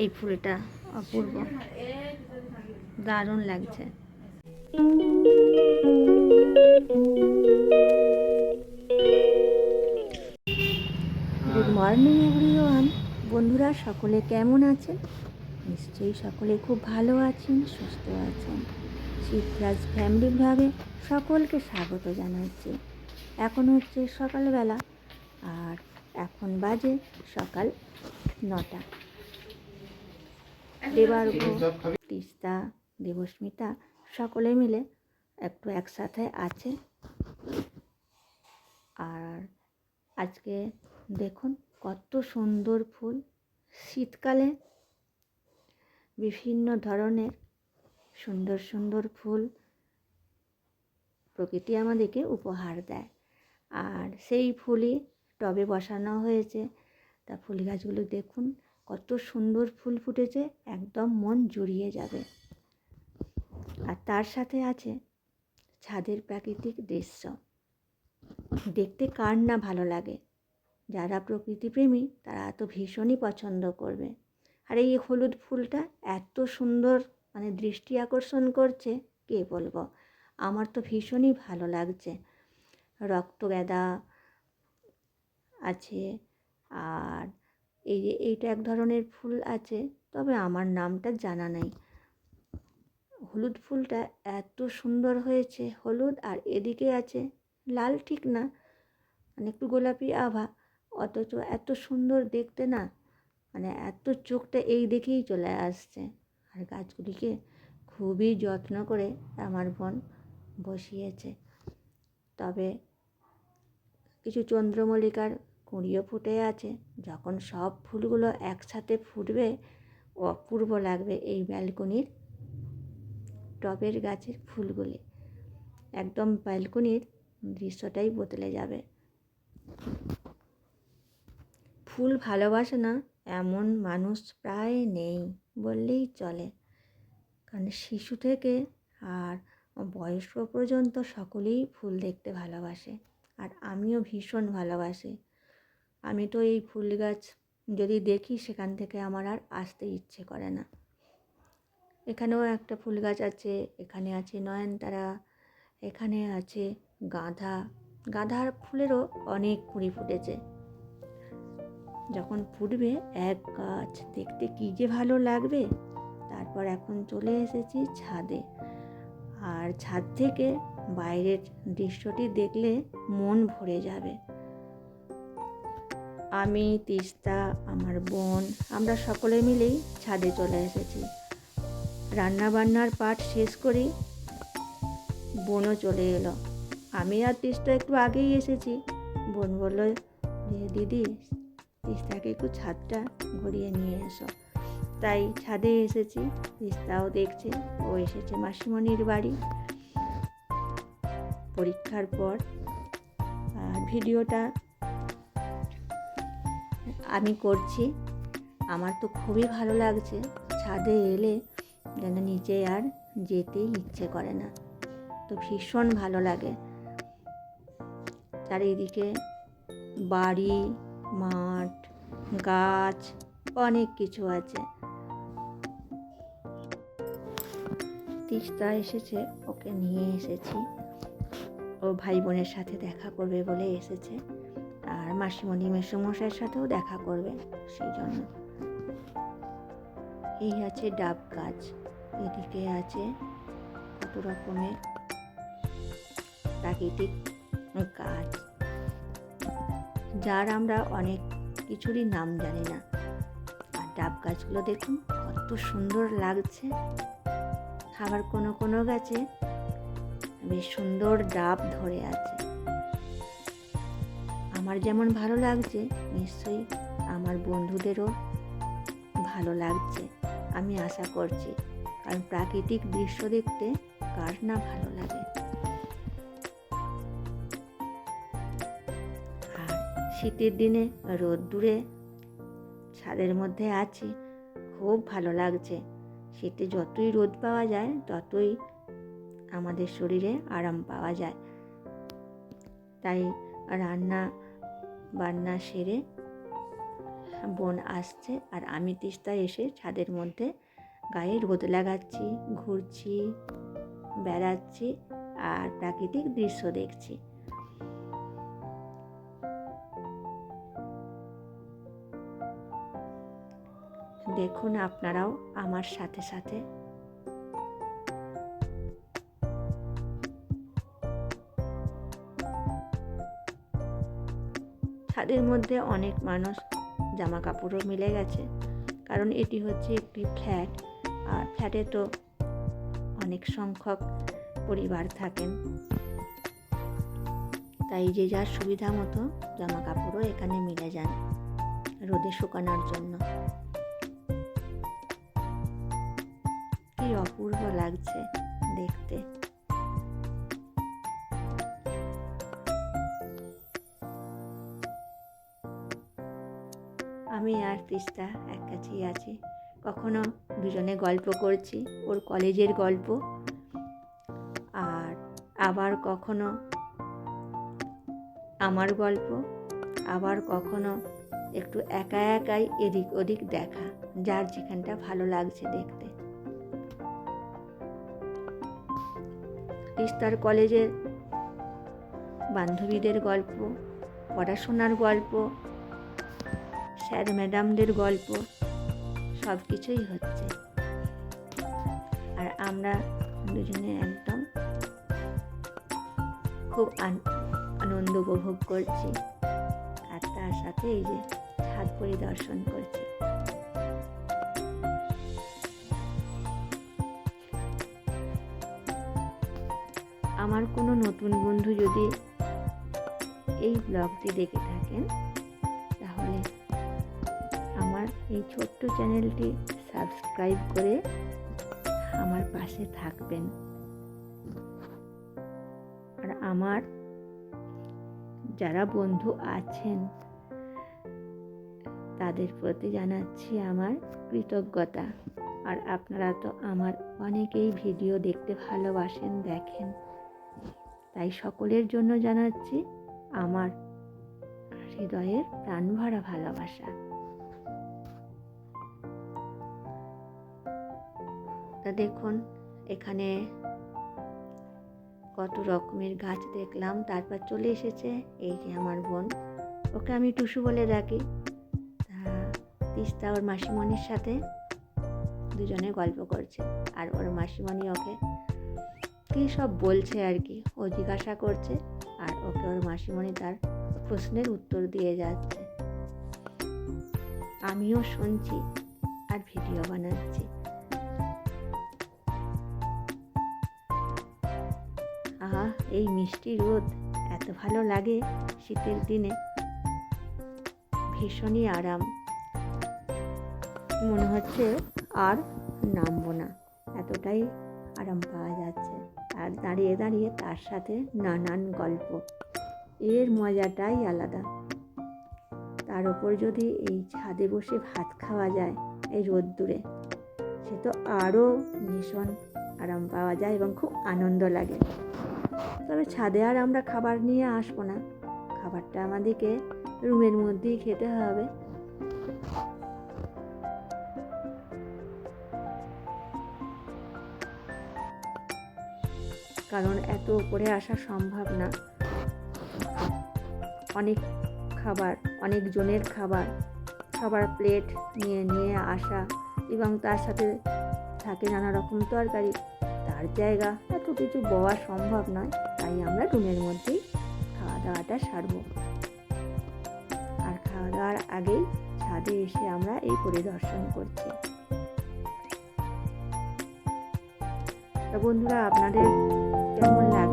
এই ফুলটা অপূর্ব। দারুণ লাগছে। গুড মর্নিং এভরিওয়ান বন্ধুরা, সকলে কেমন আছেন? নিশ্চয়ই সকলে খুব ভালো আছেন, সুস্থ আছেন। শীতরাজ ফ্যামিলি ব্লগে সকলকে স্বাগত জানাচ্ছি। এখন হচ্ছে সকালবেলা, আর এখন বাজে সকাল নটা। দেবার্ঘ তিস্তা দেবস্মিতা সকলে মিলে একটু একসাথে আছে। আর আজকে দেখুন কত সুন্দর ফুল। শীতকালে বিভিন্ন ধরনের সুন্দর সুন্দর ফুল প্রকৃতি আমাদেরকে উপহার দেয়। আর সেই ফুলই টবে বসানো হয়েছে। তা ফুল গাছগুলো দেখুন কত সুন্দর ফুল ফুটেছে, একদম মন জুড়িয়ে যাবে। আর তার সাথে আছে ছাদের প্রাকৃতিক দৃশ্য। দেখতে কার না ভালো লাগে? যারা প্রকৃতিপ্রেমী, তারা তো ভীষণই পছন্দ করবে। আর এই হলুদ ফুলটা এত সুন্দর মানে দৃষ্টি আকর্ষণ করছে, কে বলব? আমার তো ভীষণই ভালো লাগছে। রক্তগাঁদা আছে, আর এই যে এইটা এক ধরনের ফুল আছে, তবে আমার নামটা জানা নাই। হলুদ ফুলটা এত সুন্দর হয়েছে, হলুদ আর এদিকে আছে লাল ঠিক না মানে একটু গোলাপি আভা, অথচ এত সুন্দর দেখতে না মানে এত চোখটা এই দেখেই চলে আসছে। আর গাছগুলিকে খুবই যত্ন করে আমার বোন বসিয়েছে। তবে কিছু চন্দ্রমল্লিকার কুঁড়িও ফুটে আছে। যখন সব ফুলগুলো একসাথে ফুটবে, অপূর্ব লাগবে এই ব্যালকনির টবের গাছের ফুলগুলি। একদম ব্যালকনির দৃশ্যটাই বদলে যাবে। ফুল ভালোবাসে না, এমন মানুষ প্রায় নেই বললেই চলে। কারণ শিশু থেকে আর বয়স্ক পর্যন্ত সকলেই ফুল দেখতে ভালোবাসে। আর আমিও ভীষণ ভালোবাসি। আমি তো এই ফুল গাছ যদি দেখি সেখান থেকে আমার আর আসতে ইচ্ছে করে না। এখানেও একটা ফুল গাছ আছে, এখানে আছে নয়নতারা, এখানে আছে গাঁধা। গাঁধার ফুলেরও অনেক কুঁড়ি ফুটেছে। যখন ফুটবে এক গাছ, দেখতে কী যে ভালো লাগবে। তারপর এখন চলে এসেছি ছাদে। আর ছাদ থেকে বাইরের দৃশ্যটি দেখলে মন ভরে যাবে। আমি, তিস্তা, আমার বোন, আমরা সকলে মিলেই ছাদে চলে এসেছি। রান্না বান্নার পাট শেষ করেই বোনও চলে এলো। আমি আর তিস্তা একটু আগেই এসেছি। বোন বলল যে দিদি, তিস্তাকে একটু ছাদটা ঘুরিয়ে নিয়ে এসো। তাই ছাদে এসেছি। তিস্তাও দেখছে, ও এসেছে মাসিমণির বাড়ি। পরীক্ষার পর ভিডিওটা আমি করছি। আমার তো খুবই ভালো লাগছে। ছাদে এলে যেন নিচে আর যেতেই ইচ্ছে করে না। তো ভীষণ ভালো লাগে। চারিদিকে বাড়ি, মাঠ, গাছ, অনেক কিছু আছে। তিস্তা এসেছে, ওকে নিয়ে এসেছি। ও ভাই বোনের সাথে দেখা করবে বলে এসেছে। আর মাসিমণি মেসোমশাইয়ের সাথেও দেখা করবে সেই জন্য এই আছে ডাব গাছ, এদিকে আছে কত রকমের প্রাকৃতিক গাছ, যার আমরা অনেক কিছুরই নাম জানি না। আর ডাব গাছগুলো দেখুন কত সুন্দর লাগছে। আবার কোনো কোনো গাছে বেশ সুন্দর ডাব ধরে আছে। আমার যেমন ভালো লাগছে, নিশ্চয়ই আমার বন্ধুদেরও ভালো লাগছে, আমি আশা করছি। কারণ প্রাকৃতিক দৃশ্য দেখতে কার না ভালো লাগে? আর শীতের দিনে রোদ্দুরে ছাদের মধ্যে আছি, খুব ভালো লাগছে। শীতে যতই রোদ পাওয়া যায়, ততই আমাদের শরীরে আরাম পাওয়া যায়। তাই রান্না বান্না সেরে বোন আসছে আর আমি তিস্তা এসে ছাদের মধ্যে গায়ে রোদ লাগাচ্ছি, ঘুরছি, বেড়াচ্ছি আর প্রাকৃতিক দৃশ্য দেখছি। দেখুন আপনারাও আমার সাথে সাথে ছাদের মধ্যে অনেক মানুষ জামা কাপড়ও মিলে গেছে। কারণ এটি হচ্ছে একটি ফ্ল্যাট। আর ফ্ল্যাটে তো অনেক সংখ্যক পরিবার থাকেন। তাই যে যার সুবিধা মতো জামা কাপড়ও এখানে মিলে যান রোদে শুকানোর জন্য। কি অপূর্ব লাগছে দেখতে। তিস্তা এক কাছেই আছি। কখনো দুজনে গল্প করছি, ওর কলেজের গল্প। আর আবার কখনো আমার গল্প, আবার কখনো একটু একা একাই এদিক ওদিক দেখা, যার যেখানটা ভালো লাগছে দেখতে। তিস্তার কলেজের বান্ধবীদের গল্প, পড়াশোনার গল্প স্যার, ম্যাডামদের গল্প সব কিছুই হচ্ছে। আর আমরা দুজনে একদম খুব আনন্দ উপভোগ করছি। আর তার সাথে এই যে ছাদ পরিদর্শন করছি। আমার কোনো নতুন বন্ধু যদি এই ব্লগটি দেখে থাকেন এই ছোট্ট চ্যানেলটি সাবস্ক্রাইব করে আমার পাশে থাকবেন। আর আমার যারা বন্ধু আছেন, তাদের প্রতি জানাচ্ছি আমার কৃতজ্ঞতা। আর আপনারা তো আমার অনেকেই ভিডিও দেখতে ভালোবাসেন, দেখেন। তাই সকলের জন্য জানাচ্ছি আমার হৃদয়ের প্রাণ ভরা ভালোবাসা। তা দেখুন। এখানে কত রকমের গাছ দেখলাম। তারপর চলে এসেছে এই যে আমার বোন। ওকে আমি টুসু বলে ডাকি। তিস্তা ওর মাসিমণির সাথে দুজনে গল্প করছে। আর ওর মাসিমণি ওকে কী সব বলছে আর কি, ও জিজ্ঞাসা করছে। আর ওকে ওর মাসিমণি তার প্রশ্নের উত্তর দিয়ে যাচ্ছে। আমিও শুনছি আর ভিডিও বানাচ্ছি। এই মিষ্টি রোদ এত ভালো লাগে শীতের দিনে। ভীষণই আরাম। মনে হচ্ছে আর নামবো না। এতটাই আরাম পাওয়া যাচ্ছে। আর দাঁড়িয়ে দাঁড়িয়ে তার সাথে নানান গল্প। এর মজাটাই আলাদা। তার ওপর যদি এই ছাদে বসে ভাত খাওয়া যায় এই রোদ্দুরে, সে তো আরও ভীষণ আরাম পাওয়া যায় এবং খুব আনন্দ লাগে। তবে ছাদে আর আমরা খাবার নিয়ে আসব না। খাবারটা আমাদেরকে রুমের মধ্যেই খেতে হবে। কারণ এত উপরে আসা সম্ভব না। অনেক খাবার, অনেক জনের খাবার খাবার প্লেট নিয়ে নিয়ে আসা এবং তার সাথে থাকে নানা রকম তরকারি। তার জায়গা এত কিছু বওয়া সম্ভব নয়, তাই আমরা রুমের মধ্যেই খাওয়া দাওয়াটা সারব। আর খাওয়া দাওয়ার আগেই ছাদে এসে আমরা এই পরিদর্শন করছি। তো বন্ধুরা, আপনাদের কেমন লাগে